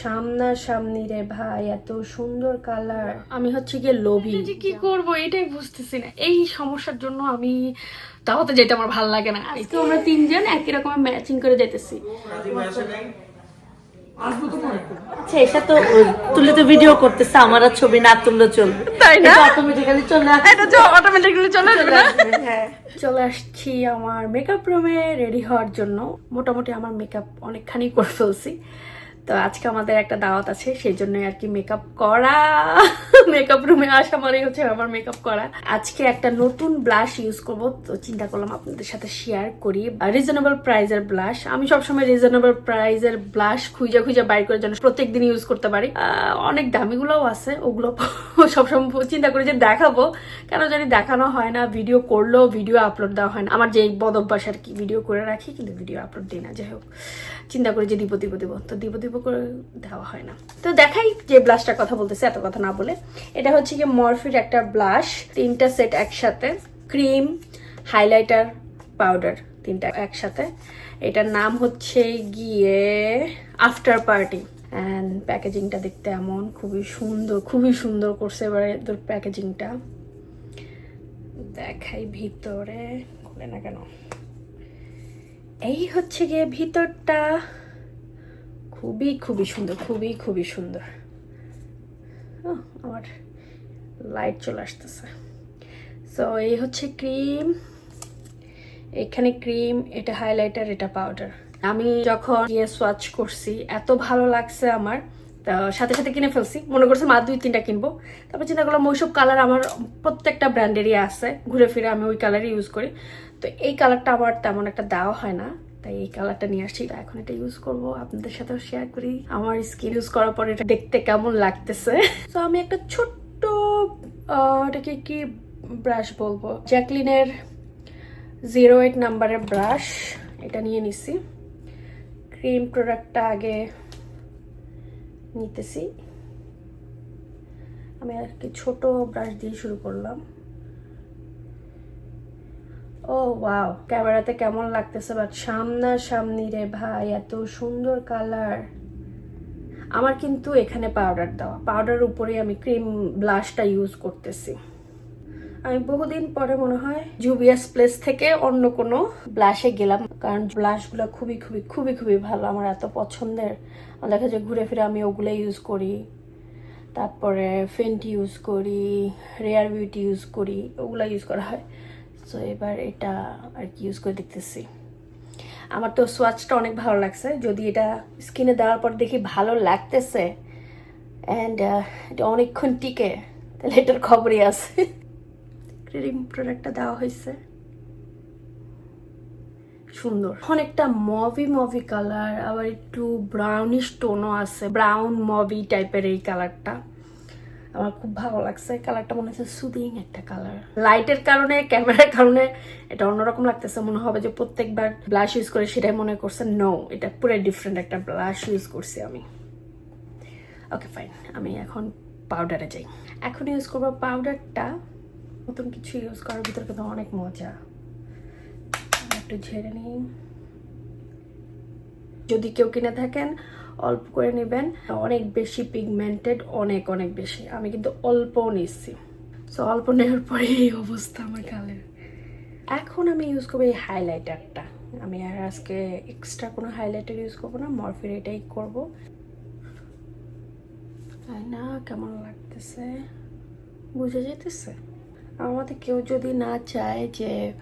সামনাসামনি রে ভাই এত সুন্দর কালার আমি হচ্ছে গিয়ে লোভী। যে কি করব এটাই বুঝতেছি না। এই সমস্যার জন্য আমি দাওয়াতে যেতে আমার ভালো লাগে না। আজকে আমরা তিনজন একই রকমের ম্যাচিং করে যেতেছি। আচ্ছা এটা তো তুলে তো ভিডিও করতেছে আমার আর ছবি না তুললে চলবে। তাই না? অটোমেটিক্যালি চলে আসবে। এটা তো অটোমেটিক্যালি চলে আসবে হ্যাঁ। চলে আসছি আমার মেকআপ রুমে রেডি হওয়ার জন্য। মোটামুটি আমার মেকআপ অনেকখানি করে ফেলছি। তো আজকে আমাদের একটা দাওয়াত আছে, সেই জন্য আর কি মেকআপ করা। মেকআপ রুমে আসা মানে হচ্ছে আমার মেকআপ করা। আজকে একটা নতুন ব্লাশ ইউজ করব, তো চিন্তা করলাম আপনাদের সাথে শেয়ার করি। রিজনেবল প্রাইজের ব্লাশ আমি সবসময় রিজনেবল প্রাইজের ব্লাশ খুঁজে খুঁজে বাই করে যেন প্রত্যেক দিন ইউজ করতে পারি। অনেক দামিগুলোও আছে, ওগুলো সবসময় চিন্তা করি যে দেখাবো। কেন জানি দেখানো হয় না ভিডিও করলেও ভিডিও আপলোড দেওয়া হয় না। আমার যে বদ অভ্যাস আর কি ভিডিও করে রাখি, কিন্তু ভিডিও আপলোড দিই না, যাই হোক। চিন্তা করি যে দিব দিব দিব। তো দিব দিব করে দেওয়া হয় না। তো দেখাই যে ব্লাশটার কথা বলতেছে, এত কথা না বলে। এটা হচ্ছে কি মরফির একটা ব্লাশ, তিনটা সেট একসাথে, ক্রিম, হাইলাইটার পাউডার তিনটা একসাথে। এটার নাম হচ্ছে গিয়ে আফটার পার্টি। অ্যান্ড প্যাকেজিংটা দেখতে এমন, খুবই সুন্দর খুবই সুন্দর করছে এবারে তোর প্যাকেজিংটা। দেখাই ভিতরে, খুলে না কেন। এই হচ্ছে গিয়ে ভিতরটা। খুবই খুবই সুন্দর, খুবই খুবই সুন্দর। আমার লাইট চলে আসতেছে। সো এই হচ্ছে ক্রিম এখানে ক্রিম এটা হাইলাইটার এটা পাউডার আমি যখন ইয়ে সোয়াচ করছি, এত ভালো লাগছে আমার। তো সাথে সাথে কিনে ফেলছি। মনে করছি, মা, দুই, তিনটা কিনবো। তারপর চিন্তা করলাম ওইসব কালার আমার প্রত্যেকটা ব্র্যান্ডেরই আছে। ঘুরে ফিরে আমি ওই কালারই ইউজ করি। তো এই কালারটা আমার তেমন একটা দেওয়া হয় না। তাই এই কালারটা নিয়ে আসছি। এখন এটা ইউজ করব। আপনাদের সাথেও শেয়ার করি। আমার স্কিন ইউজ করার পর এটা দেখতে কেমন লাগতেছে। তো আমি একটা ছোট্ট এটাকে কি ব্রাশ বলব? জ্যাকলিনের জিরো এইট নাম্বারের ব্রাশ এটা নিয়ে নিছি। ক্রিম প্রোডাক্টটা আগে নিতেছি। আমি আর কি ছোট ব্রাশ দিয়ে শুরু করলাম। ও ওয়াও ক্যামেরাতে কেমন লাগতেছে? বাট সামনা সামনি রে ভাই, এত সুন্দর কালার আমার কিন্তু এখানে পাউডার দেওয়া। পাউডার উপরে আমি ক্রিম ব্লাশটা ইউজ করতেছি। আমি বহুদিন পরে মনে হয় জুবিয়াস প্লেস থেকে অন্য কোনো ব্লাশে গেলাম। কারণ ব্লাশগুলো খুবই খুবই খুবই খুবই ভালো, আমার এত পছন্দের। দেখা যায় ঘুরে ফিরে আমি ওগুলো ইউজ করি। তারপরে ফেন্ট ইউজ করি রেয়ার বিউটি ইউজ করি, ওগুলো ইউজ করা হয়। সো এবার এটা আর কি ইউজ করে দেখতেছি। আমার তো সোয়াচটা অনেক ভালো লাগছে। যদি এটা স্কিনে দেওয়ার পর দেখি ভালো লাগতেছে অ্যান্ড এটা অনেকক্ষণ টিকে, তাহলে এটার খবরই আছে। ক্রিম প্রোডাক্টটা দেওয়া হয়েছে। সুন্দর। অনেকটা মভি মভি কালার আবার একটু ব্রাউনিশ টোনও আছে। ব্রাউন মভি টাইপের এই কালারটা আমার খুব ভালো লাগছে। কালারটা মনে হচ্ছে সুদিং একটা কালার লাইটের কারণে, ক্যামেরার কারণে এটা অন্যরকম লাগতেছে। মনে হবে যে প্রত্যেকবার ব্লাশ ইউজ করে সেটাই মনে করছে। নো এটা পুরো ডিফারেন্ট একটা ব্লাশ ইউজ করছি আমি। ওকে ফাইন আমি এখন পাউডারে যাই। এখন ইউজ করব পাউডারটা নতুন কিছু ইউজ করার ভিতরে কিন্তু অনেক মজা। একটু ঝেড়ে নিই। যদি কেউ কিনে থাকেন অল্প করে নেবেন। অনেক বেশি পিগমেন্টেড অনেক অনেক বেশি। আমি কিন্তু অল্প নিচ্ছি। সো অল্প নেওয়ার পরে এই অবস্থা আমার গালের। এখন আমি ইউজ করব এই হাইলাইটারটা আমি আর আজকে এক্সট্রা কোনো হাইলাইটার ইউজ করব না মরফির এটাই করব। তাই না? কেমন লাগতেছে? বুঝে যেতেছে আমাদের কেউ যদি না চায় যে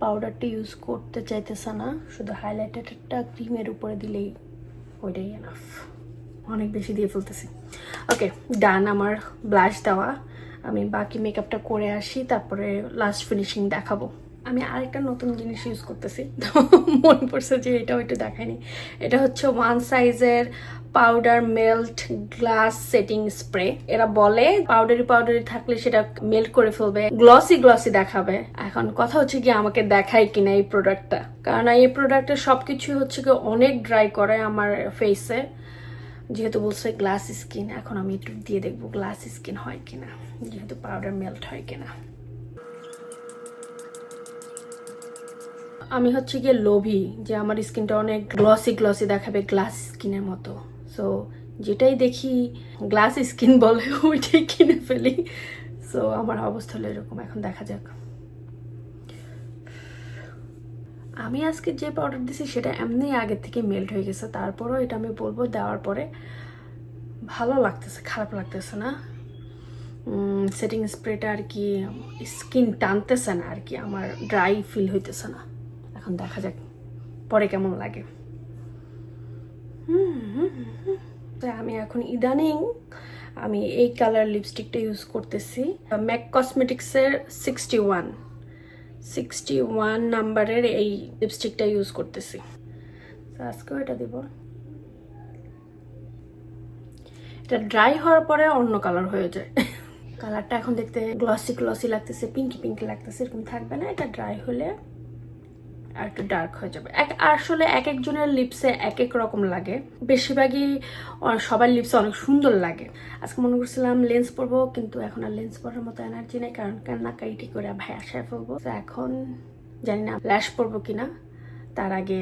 পাউডারটা ইউজ করতে চাইতেছে না, শুধু হাইলাইটারটা ক্রিমের উপরে দিলেই ওইটাই এনাফ অনেক বেশি দিয়ে ফেলতেছি। ওকে ডান আমার ব্লাশ দেওয়া। আমি বাকি মেকআপটা করে আসি, তারপরে লাস্ট ফিনিশিং দেখাবো। আমি আরেকটা নতুন জিনিস ইউজ করতেছি। তো মনে পড়ছে যে এটা ওইটা দেখায়নি। এটা হচ্ছে ওয়ান সাইজের powder melt glass setting spray এরা বলে পাউডারি পাউডারি থাকলে সেটা মেল্ট করে ফেলবে গ্লসি গ্লসি দেখাবে। এখন কথা হচ্ছে কি আমাকে দেখায় কিনা এই প্রোডাক্টটা কারণ এই প্রোডাক্টের সবকিছু হচ্ছে কি অনেক ড্রাই করে আমার ফেসে যেহেতু বলছে গ্লাস স্কিন এখন আমি একটু দিয়ে দেখব গ্লাস স্কিন হয় কিনা, যেহেতু পাউডার মেল্ট হয় কিনা। আমি হচ্ছে গিয়ে লোভী যে আমার স্কিনটা অনেক গ্লসি গ্লসি দেখাবে গ্লাস স্কিনের মতো। সো যেটাই দেখি গ্লাস স্কিন বলে, ওইটাই কিনে ফেলি। সো আমার অবস্থা হলো এরকম, এখন দেখা যাক। আমি আজকে যে পাউডার দিছি, সেটা এমনি আগে থেকে মেল্ট হয়ে গেছে। তারপরেও এটা আমি বলব, দেওয়ার পরে ভালো লাগতেছে, খারাপ লাগতেছে না। সেটিং স্প্রেটা আর কি স্কিন টানতেছে না আর কি, আমার ড্রাই ফিল হইতেছে না। এখন দেখা যাক পরে কেমন লাগে। আমি এখন ইদানিং আমি এই কালার লিপস্টিকটা ইউজ করতেছি। ম্যাক কসমেটিক্সের সিক্সটি ওয়ান সিক্সটি ওয়ান নাম্বারের এই লিপস্টিকটা ইউজ করতেছি। আজকেও এটা দিব। এটা ড্রাই হওয়ার পরে অন্য কালার হয়ে যায়। কালারটা এখন দেখতে গ্লসি গ্লসি লাগতেছে পিঙ্কি পিঙ্কি লাগতেছে, এরকম থাকবে না। এটা ড্রাই হলে আর একটু ডার্ক হয়ে যাবে। এক আসলে এক একজনের লিপসে এক এক রকম লাগে। বেশিরভাগই সবার লিপসে অনেক সুন্দর লাগে। আজকে মনে করছিলাম লেন্স পরবো, কিন্তু এখন আর লেন্স পরার মতো এনার্জি নেই, কারণ কান্নাকাইটি করে ভাই আশায় ফেলব। তো এখন জানি না ল্যাশ পরবো কিনা, তার আগে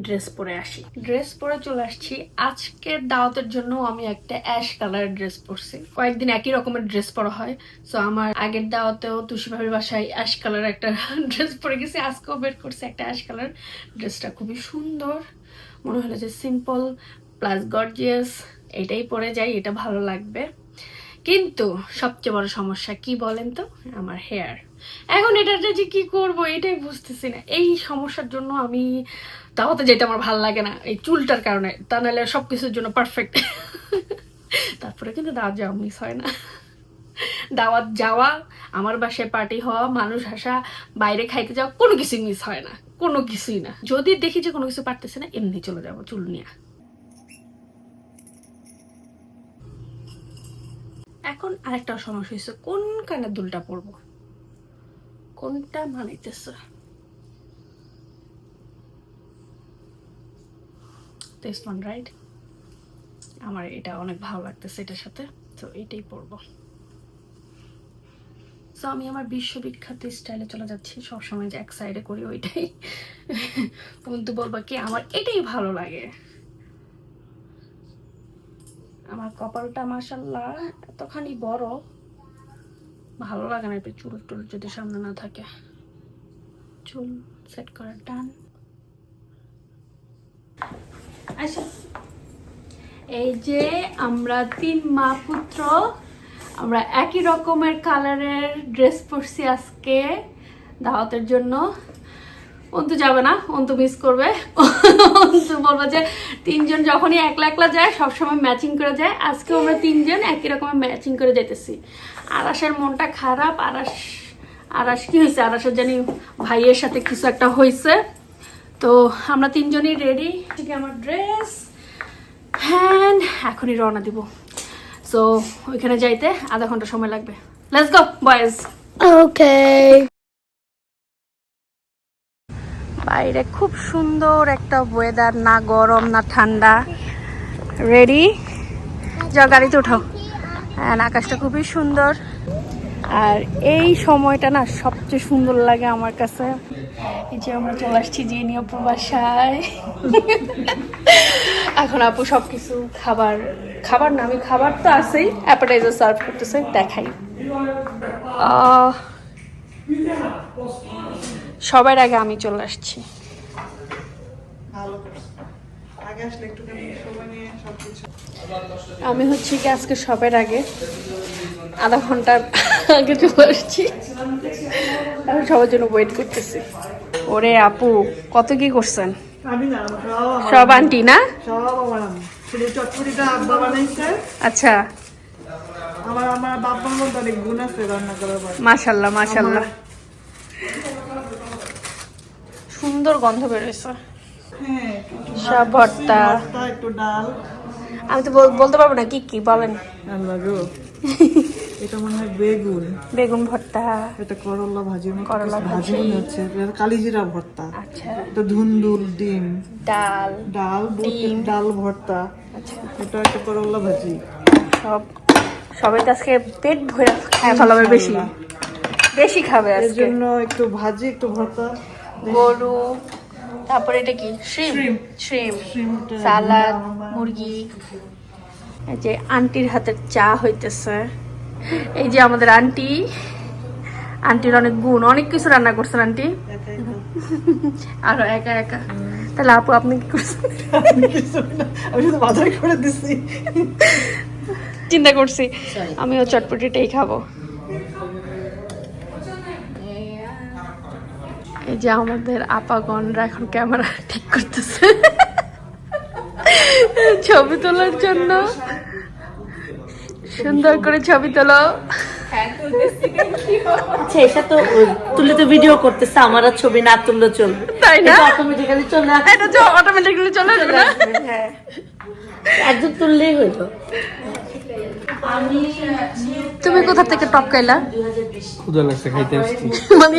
ড্রেস পরে আসি। ড্রেস পরে চলে আসছি। আজকের দাওয়াতের জন্য আমি একটা অ্যাশ কালারের ড্রেস পরছি। কয়েকদিন একই রকমের ড্রেস পরা হয়। সো আমার আগের দাওয়াতেও তুষি ভাবির বাসায় অ্যাশ কালার একটা ড্রেস পরে গেছি। আজকেও বের করছি একটা অ্যাশ কালার ড্রেসটা খুবই সুন্দর। মনে হলো যে সিম্পল প্লাস গর্জিয়াস এটাই পরে যাই, এটা ভালো লাগবে। কিন্তু সবচেয়ে বড় সমস্যা কি বলেন তো? আমার হেয়ার এখন এটাতে যে কি করব, এটাই বুঝতেছি না। এই সমস্যার জন্য আমি দাওয়াতে যেতে আমার ভালো লাগে না, এই চুলটার কারণে। তা নাহলে সব কিছুর জন্য পারফেক্ট তারপরে কিন্তু দাওয়াত যাওয়া মিস হয় না। দাওয়াত যাওয়া, আমার বাসায় পার্টি হওয়া, মানুষ আসা, বাইরে খাইতে যাওয়া, কোনো কিছুই মিস হয় না, কোনো কিছুই না। যদি দেখি যে কোনো কিছু পারতেছে না, এমনি চলে যাব চুল নিয়ে। এখন আরেকটা সমস্যা হয়েছে কোন কানের দুলটা পরবো? কোনটা ওয়ান রাইট আমার এটা অনেক ভালো লাগতেছে এটার সাথে, তো এটাই পরবো। তো আমি আমার বিশ্ববিখ্যাত স্টাইলে চলে যাচ্ছি, সবসময় যে এক সাইডে করি ওইটাই। বন্ধু বলবা কি, আমার এটাই ভালো লাগে। আমার কপালটা মাসাল্লাহ এতখানি বড়। ভালো লাগে না চুল টুল যদি সামনে না থাকে। চুল সেট করার টান। আচ্ছা এই যে আমরা তিন মা পুত্র, আমরা একই রকমের কালারের ড্রেস পরছি আজকে, দাওয়াতের জন্য। অন্তু যাবে না, অন্তু মিস করবে। বলব যে তিনজন যখনই একলা একলা যায়, সবসময় ম্যাচিং করে যায়। আজকে আমরা তিনজন একই রকমের ম্যাচিং করে যেতেছি। আরাসের মনটা খারাপ আরাস আরাস কি হয়েছে? আরাসের জানি ভাইয়ের সাথে কিছু একটা হয়েছে। তো আমরা তিনজনই রেডি ঠিক, আমার ড্রেস হ্যাঁ এখনই রওনা দিব। সো ওইখানে যাইতে আধা ঘণ্টা সময় লাগবে। লেটস গো বয়েজ বাইরে খুব সুন্দর একটা ওয়েদার না গরম, না ঠান্ডা। রেডি যা গাড়িতে উঠাও হ্যাঁ আকাশটা খুবই সুন্দর। আর এই সময়টা না সবচেয়ে সুন্দর লাগে আমার কাছে। এই যে আমরা চলে আসছি যে নিয়ে বাসায়। এখন আপু সব কিছু খাবার খাবার না, আমি খাবার তো আছেই অ্যাপাটাইজার সার্ভ করতেছে, দেখাই। সবার আগে আমি চলে আসছি। আমি হচ্ছে কি আজকে সবার আগে। আধা ঘণ্টা আগে চলে আসছি। আমি সবার জন্য ওয়েট করতেছি। ওরে আপু কত কি করছেন? সব আন্টি না? আচ্ছা। আমার বাবার মধ্যে অনেক গুণ আছে রান্না করার পর মাশাল্লাহ মাশাল্লাহ সুন্দর গন্ধ বেরোয়েছে হ্যাঁ সব ভর্তা। একটু ডাল। আমি তো বলতে পারব না কি কি বলেন। এটা মনে হয় বেগুন। বেগুন ভর্তা। এটা করলা মতো করলা ভাজি। ভাজি। হচ্ছে কালিজিরা ভর্তা। আচ্ছা। এটা ধুন্দুল ডিম। ডাল। ডাল ডিম। ডাল ভর্তা। আচ্ছা। এটা একটা করলা ভাজি। সব সবাই তো আজকে পেট ভরে খায় ভালো বেশি। বেশি খাবে এর জন্য একটু ভাজি একটু ভর্তা। গরু তারপরে এটা কি? Shrimp Shrimp. শ্রিম সালাদ মুরগি। এই যে আন্টির হাতের চা হইতেছে। এই যে আমাদের আন্টি। আন্টির অনেক গুণ অনেক কিছু রান্না করছেন আন্টি। আরও একা একা। তাহলে আপু আপনি কি করছেন? আমি কিছু না, আমি শুধু বাজার করে দিছি। চিন্তা করছি। আমিও চটপটিটাই খাব। এই যে আমাদের আপাগণরা এখন ক্যামেরা ঠিক করতেছে। ছবি তোলার জন্য। সুন্দর করে ছবি তোলো। আচ্ছা এটা তো তুলে তো ভিডিও করতেছে আমার আর ছবি না তুললে চলবে। তাই না? অটোমেটিক্যালি চলে আসবে। এটা তো অটোমেটিকলি চলে আসবে না? হ্যাঁ। একজন তুললেই হইল। তুমি কোথা থেকে টপ খাইলা ক্ষুধা লাগছে খাইতে আসছি। মানে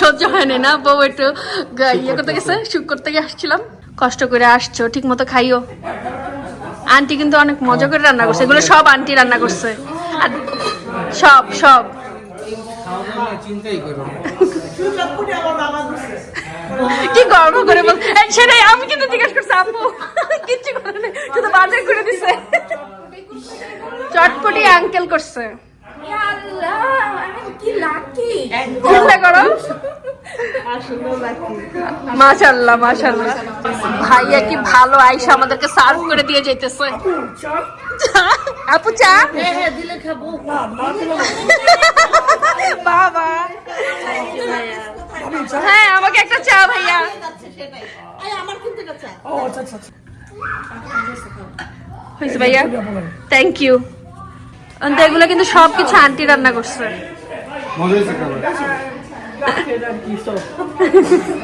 সহ্য হয়নি না বউ একটু ইয়ে করতে গেছে শুক করতে গিয়ে আসছিলাম। কষ্ট করে আসছো ঠিক মতো খাইও। আন্টি কিন্তু অনেক মজা করে রান্না করছে এগুলো সব আন্টি রান্না করছে। আর সব সব। চিন্তাই করো না। শুধু চটপটি আমার বাবা দিছে কি গর্ব করে বল সেটাই আমি কিন্তু জিজ্ঞেস করছি আপু কিচ্ছু করে শুধু বাজার করে দিছে। চটপটি আঙ্কেল করছে। ভাইয়া কি ভালো আমাদেরকে সার্ভ করে দিয়ে হ্যাঁ আমাকে একটা চা ভাইয়া। ভাইয়া? থ্যাংক ইউ এগুলো কিন্তু সবকিছু আন্টি রান্না করছে। মজা হয়েছে খাবার? এটা কি সব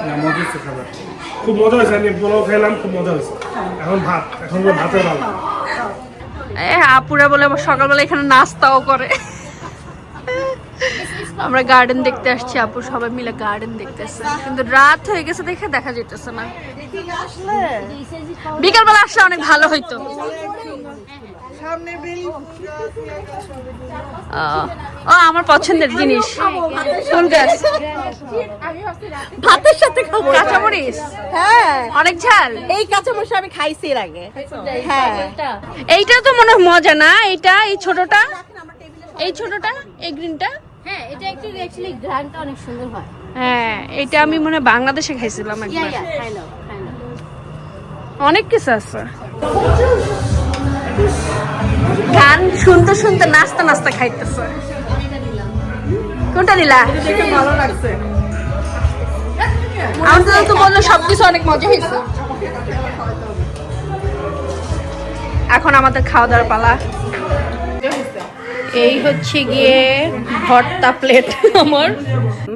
না মজা হয়েছে খাবার। খুব মজা হয়েছে আমি পোলাও খেলাম খুব মজা হয়েছে। এখন ভাত এখন ভাতের ভালো এ আপুরা বলে সকালবেলা এখানে নাস্তাও করে। আমরা গার্ডেন দেখতে আসছি আপু সবাই মিলে গার্ডেন দেখতেছে কিন্তু রাত হয়ে গেছে দেখে দেখা যেতেছে না। বিকালবেলা আসলে অনেক ভালো হইতো। ও আমার পছন্দের জিনিস। ফুল গাছ। ভাতের সাথে খাব। কাঁচামরিচ? হ্যাঁ। অনেক ঝাল। এই কাঁচামরিচ আমি খাইছি এর আগে। হ্যাঁ। এইটা তো মনে হয় মজা না? এইটা এই ছোটটা? এই ছোটটা? এই গ্রিনটা? হ্যাঁ এটা একটু অ্যাকচুয়ালি গ্রানটা অনেক সুন্দর হয়। হ্যাঁ এটা আমি মনে হয় বাংলাদেশে খাইছিলাম একবার। অনেক কিছু আছে। গান শুনতে শুনতে নাস্তা নাস্তা খাইতেছে। কোনটা দিলা ভালো লাগছে আমাদের তো বলল সবকিছু অনেক মজা হয়েছে এখন আমাদের খাওয়া দাওয়ার পালা। এই হচ্ছে গিয়ে ভর্তা প্লেট আমার।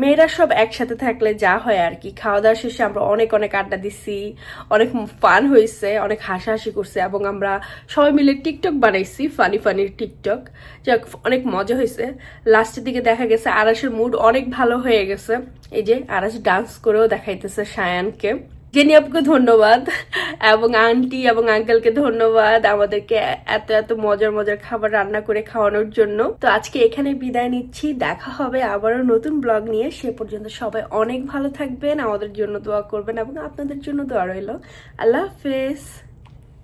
মেয়েরা সব একসাথে থাকলে যা হয় আর কি। খাওয়া দাওয়া শেষে আমরা অনেক অনেক আড্ডা দিছি, অনেক ফান হয়েছে, অনেক হাসাহাসি করছে এবং আমরা সবাই মিলে টিকটক বানাইছি ফানি ফানি টিকটক যাক, অনেক মজা হয়েছে। লাস্টের দিকে দেখা গেছে আরাসের মুড অনেক ভালো হয়ে গেছে। এই যে আরাস ডান্স করেও দেখাইতেছে সায়ানকে। জেনি আপকে ধন্যবাদ এবং আন্টি এবং আঙ্কেলকে ধন্যবাদ আমাদেরকে এত এত মজার মজার খাবার রান্না করে খাওয়ানোর জন্য। তো আজকে এখানে বিদায় নিচ্ছি। দেখা হবে আবারও নতুন ব্লগ নিয়ে। সে পর্যন্ত সবাই অনেক ভালো থাকবেন। আমাদের জন্য দোয়া করবেন এবং আপনাদের জন্য দোয়া রইল। আল্লাহ হাফেজ।